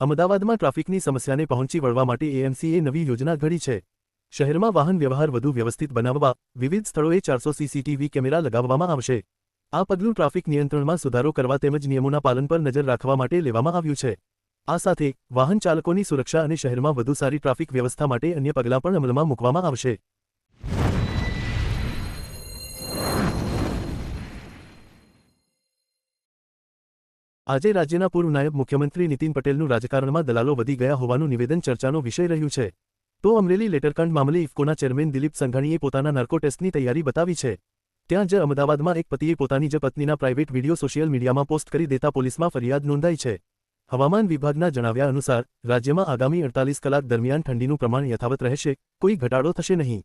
અમદાવાદમાં ટ્રાફિકની સમસ્યાને પહોંચી વળવા માટે એએમસીએ નવી યોજના ઘડી છે. શહેરમાં વાહન વ્યવહાર વધુ વ્યવસ્થિત બનાવવા વિવિધ સ્થળોએ ચારસો સીસીટીવી કેમેરા લગાવવામાં આવશે. આ પગલું ટ્રાફિક નિયંત્રણમાં સુધારો કરવા તેમજ નિયમોના પાલન પર નજર રાખવા માટે લેવામાં આવ્યું છે. આ સાથે વાહન ચાલકોની સુરક્ષા અને શહેરમાં વધુ સારી ટ્રાફિક વ્યવસ્થા માટે અન્ય પગલાં પણ અમલમાં મૂકવામાં આવશે. આજે રાજ્યના પૂર્વ નાયબ મુખ્યમંત્રી નીતિન પટેલનું રાજકારણમાં દલાલો વધી ગયા હોવાનું નિવેદન ચર્ચાનો વિષય રહ્યું છે. તો અમરેલી લેટરકાંડ મામલે ઇફકોના ચેરમેન દિલીપ સંઘાણીએ પોતાના નાર્કો ટેસ્ટની તૈયારી બતાવી છે. ત્યાં જ અમદાવાદમાં એક પતિએ પોતાની જ પત્નીના પ્રાઇવેટ વીડિયો સોશિયલ મીડિયામાં પોસ્ટ કરી દેતા પોલીસમાં ફરિયાદ નોંધાઈ છે. હવામાન વિભાગના જણાવ્યા અનુસાર, રાજ્યમાં આગામી અડતાલીસ કલાક દરમિયાન ઠંડીનું પ્રમાણ યથાવત રહેશે, કોઈ ઘટાડો થશે નહીં.